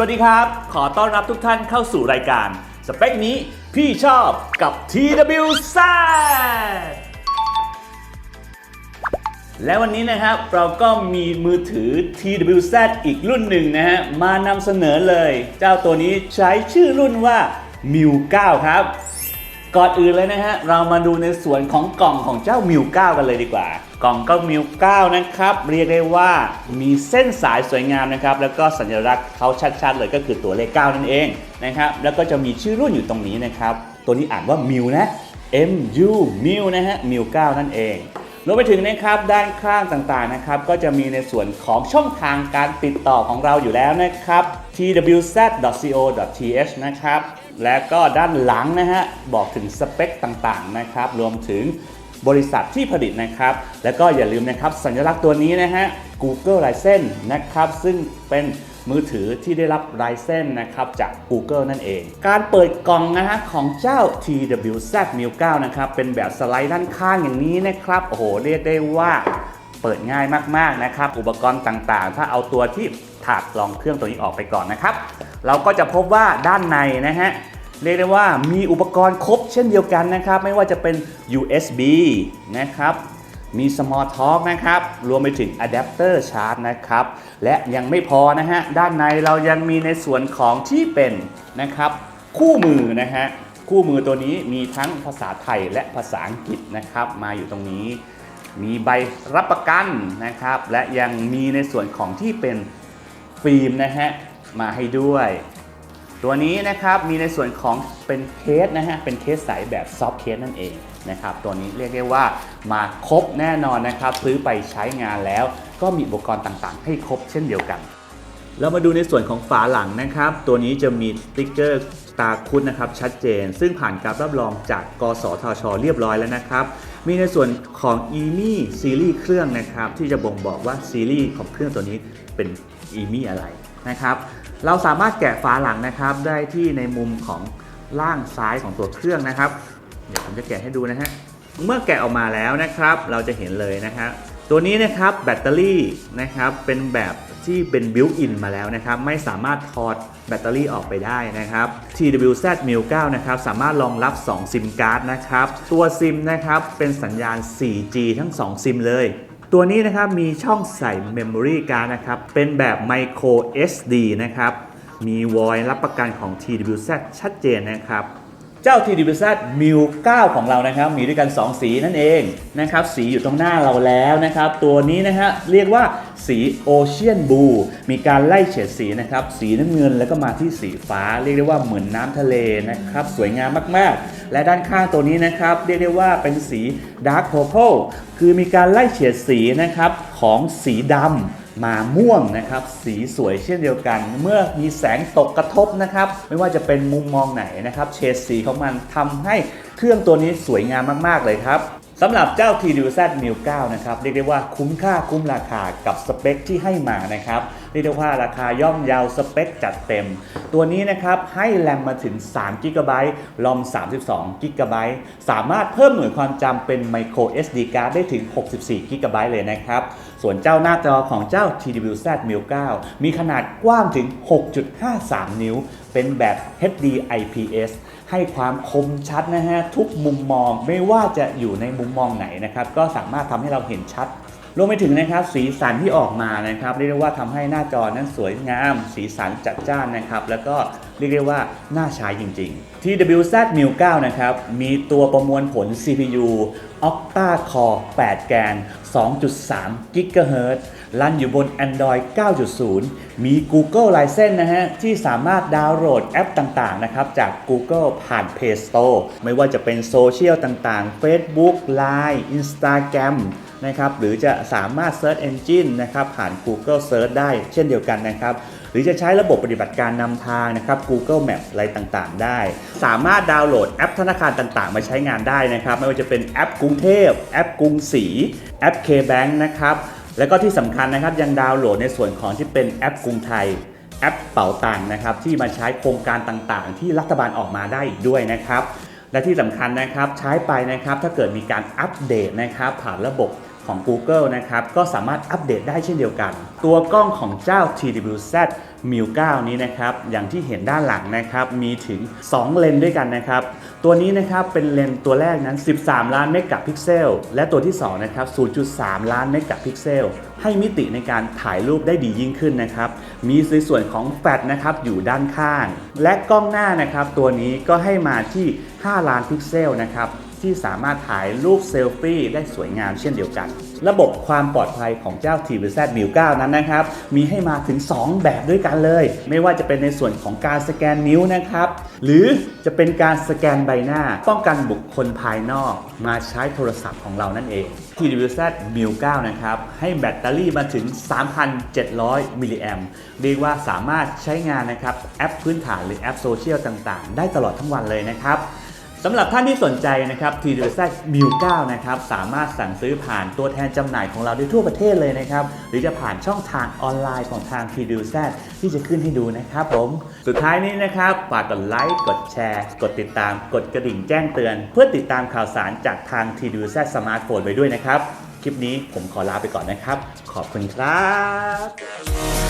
วัสดีครับ ขอต้อนรับทุกท่านเข้าสู่รายการ สเปคนี้พี่ชอบกับ TWZ และวันนี้นะครับเราก็มีมือถือ TWZ อีกรุ่นหนึ่งนะฮะ มานำเสนอเลย เจ้าตัวนี้ใช้ชื่อรุ่นว่า m i u 9 ครับ ก่อนอื่นเลยนะฮะ เรามาดูในส่วนของกล่องของเจ้า m i u 9กันเลยดีกว่า กล่องก็ m i u 9นะครับ เรียกได้ว่ามีเส้นสายสวยงามนะครับ แล้วก็สัญลักษณ์เขาชัดๆเลยก็คือตัวเลข 9 นั่นเองนะครับ แล้วก็จะมีชื่อรุ่นอยู่ตรงนี้นะครับ ตัวนี้อ่านว่า m i u นะ M U m i u นะฮะ m i u 9นั่นเองรวมไปถึงนะครับด้านข้างต่างๆนะครับก็จะมีในส่วนของช่องทางการติดต่อของเราอยู่แล้วนะครับ twz.co.th นะครับ และก็ด้านหลังนะฮะบอกถึงสเปคต่างๆนะครับรวมถึงบริษัทที่ผลิตนะครับ แล้วก็อย่าลืมนะครับสัญลักษณ์ตัวนี้นะฮะ Google License นะครับซึ่งเป็นมือถือที่ได้รับลายเส้นนะครับจาก Google นั่นเอง การเปิดกล่องนะฮะของเจ้า TWZ m i u 9นะครับเป็นแบบสไลด์ด้านข้างอย่างนี้นะครับโอ้โหเรียกได้ว่าเปิดง่ายมากๆนะครับ อุปกรณ์ต่างๆ ถ้าเอาตัวที่ถาดรองเครื่องตัวนี้ออกไปก่อนนะครับ เราก็จะพบว่าด้านในนะฮะ เรียกได้ว่ามีอุปกรณ์ครบเช่นเดียวกันนะครับ ไม่ว่าจะเป็น USB นะครับ มี Small Talk นะครับ รวมไปถึงอะแดปเตอร์ชาร์จนะครับ และยังไม่พอนะฮะ ด้านในเรายังมีในส่วนของที่เป็นนะครับ คู่มือนะฮะ คู่มือตัวนี้มีทั้งภาษาไทยและภาษาอังกฤษนะครับ มาอยู่ตรงนี้ มีใบรับประกันนะครับ และยังมีในส่วนของที่เป็นฟิล์มนะฮะ มาให้ด้วย ตัวนี้นะครับมีในส่วนของเป็นเคสนะฮะเป็นเคสใสแบบซอฟต์เคสนั่นเองนะครับตัวนี้เรียกได้ว่ามาครบแน่นอนนะครับซื้อไปใช้งานแล้ว ก็มีอุปกรณ์ต่างๆ ให้ครบเช่นเดียวกัน เรามาดูในส่วนของฝาหลังนะครับ ตัวนี้จะมีสติ๊กเกอร์ตาคุดนะครับชัดเจน ซึ่งผ่านการรับรองจากกสทช เรียบร้อยแล้วนะครับ มีในส่วนของ e m i ซีรีส์เครื่องนะครับที่จะบ่งบอกว่าซีรีส์ของเครื่องตัวนี้เป็น e m i อะไรนะครับ เราสามารถแกะฝาหลังนะครับ ได้ที่ในมุมของล่างซ้ายของตัวเครื่องนะครับ เดี๋ยวผมจะแกะให้ดูนะฮะเมื่อแกะออกมาแล้วนะครับ เราจะเห็นเลยนะครับตัวนี้นะครับแบตเตอรี่นะครับเป็นแบบที่เป็นบิวอินมาแล้วนะครับ ไม่สามารถถอดแบตเตอรี่ออกไปได้นะครับ TWZ m i l 9นะครับสามารถรองรับ 2 ซิมการ์ดนะครับ ตัวซิมนะครับเป็นสัญญาณ 4G ทั้ง 2 ซิมเลย ตัวนี้นะครับมีช่องใส่ Memory Card นะครับ เป็นแบบ Micro SD นะครับ มี voice รับประกันของ TWZ ชัดเจนนะครับ เจ้า TWZ m i l 9ของเรานะครับ มีด้วยกัน 2 สีนั่นเองนะครับ สีอยู่ตรงหน้าเราแล้วนะครับ ตัวนี้นะฮะเรียกว่า สี Ocean Blue มีการไล่เฉดสีนะครับ สีน้ำเงินแล้วก็มาที่สีฟ้า เรียกได้ว่าเหมือนน้ำทะเลนะครับ สวยงามมากๆ และด้านข้างตัวนี้นะครับ เรียกได้ว่าเป็นสี Dark Purple คือมีการไล่เฉดสีนะครับของสีดำมาม่วงนะครับ สีสวยเช่นเดียวกัน เมื่อมีแสงตกกระทบนะครับ ไม่ว่าจะเป็นมุมมองไหนนะครับ เฉดสีของมันทำให้เครื่องตัวนี้สวยงามมาก ๆ เลยครับ สำหรับเจ้า TWZ m i l 9นะครับ เรียกได้ว่าคุ้มค่าคุ้มราคากับสเปคที่ให้มานะครับ เรียกได้ว่าราคาย่อมเยาวสเปคจัดเต็ม ตัวนี้นะครับให้แรมมาถึง3 g b รอม 32 g b สามารถเพิ่มหน่วยความจำเป็น Micro SD card ได้ถึง 64 g b เลยนะครับ ส่วนเจ้าหน้าจอของเจ้า TWZ m i l 9มีขนาดกว้างถึง 6.53 นิ้วเป็นแบบ HD IPS ให้ความคมชัดนะฮะ ทุกมุมมองไม่ว่าจะอยู่ในมุมมองไหนนะครับ ก็สามารถทำให้เราเห็นชัดรวมไปถึงนะครับสีสันที่ออกมานะครับเรียกได้ว่าทำให้หน้าจอนั้นสวยงาม สีสันจัดจ้านนะครับ แล้วก็เรียกได้ว่าน่าใช้จริงๆ TWZ m i l 9นะครับมีตัวประมวลผล CPU Octa Core 8 แกน 2.3 GHz รันอยู่บน Android 9.0 มี Google License นะฮะ ที่สามารถดาวน์โหลดแอปต่าง ๆ นะครับ จาก Google ผ่าน Play Store ไม่ว่าจะเป็นโซเชียลต่าง ๆ Facebook Line Instagram นะครับ หรือจะสามารถ Search Engine นะครับ ผ่าน Google Search ได้เช่นเดียวกันนะครับ หรือจะใช้ระบบปฏิบัติการนำทางนะครับ Google Map อะไรต่างๆ ได้ สามารถดาวน์โหลดแอปธนาคารต่างๆ มาใช้งานได้นะครับ ไม่ว่าจะเป็นแอปกรุงเทพ แอปกรุงศรีแอป K-Bank นะครับแล้วก็ที่สำคัญนะครับยังดาวน์โหลดในส่วนของที่เป็นแอปกรุงไทยแอปเป๋าตังนะครับที่มาใช้โครงการต่างๆ ที่รัฐบาลออกมาได้อีกด้วยนะครับ และที่สำคัญนะครับใช้ไปนะครับถ้าเกิดมีการอัปเดตนะครับผ่านระบบ ของ Google นะครับ ก็สามารถอัปเดตได้เช่นเดียวกัน ตัวกล้องของเจ้า TWZ m i 9นี้นะครับ อย่างที่เห็นด้านหลังนะครับ มีถึง 2 เลนด้วยกันนะครับ ตัวนี้นะครับเป็นเลนตัวแรกนั้น 13 ล้านเมกะพิกเซล และตัวที่ 2 นะครับ 0.3 ล้านเมกะพิกเซล ให้มิติในการถ่ายรูปได้ดียิ่งขึ้นนะครับ มีส่วนของแฟลชนะครับอยู่ด้านข้าง และกล้องหน้านะครับ ตัวนี้ก็ให้มาที่ 5 ล้านพิกเซลนะครับ ที่สามารถถ่ายรูปเซลฟี่ได้สวยงามเช่นเดียวกัน ระบบความปลอดภัยของเจ้า TVZ m i 9นั้นนะครับ มีให้มาถึง 2 แบบด้วยกันเลย ไม่ว่าจะเป็นในส่วนของการสแกนนิ้วนะครับ หรือจะเป็นการสแกนใบหน้า ป้องกันบุคคลภายนอก มาใช้โทรศัพท์ของเรานั่นเอง TWZ m i 9นะครับ ให้แบตเตอรี่มาถึง 3,700 มิลลิแอมเรียกว่าสามารถใช้งานนะครับแอปพื้นฐานหรือแอปโซเชียลต่างๆ ได้ตลอดทั้งวันเลยนะครับ สำหรับท่านที่สนใจนะครับ TWZ m i 9นะครับ สามารถสั่งซื้อผ่านตัวแทนจำหน่ายของเราได้ทั่วประเทศเลยนะครับ หรือจะผ่านช่องทางออนไลน์ของทาง TWZ ที่จะขึ้นให้ดูนะครับผม สุดท้ายนี้นะครับ ฝากกดไลค์ กดแชร์ กดติดตาม กดกระดิ่งแจ้งเตือน เพื่อติดตามข่าวสารจากทาง TWZ สมาร์ทโฟนไว้ด้วยนะครับ คลิปนี้ผมขอลาไปก่อนนะครับ ขอบคุณครับ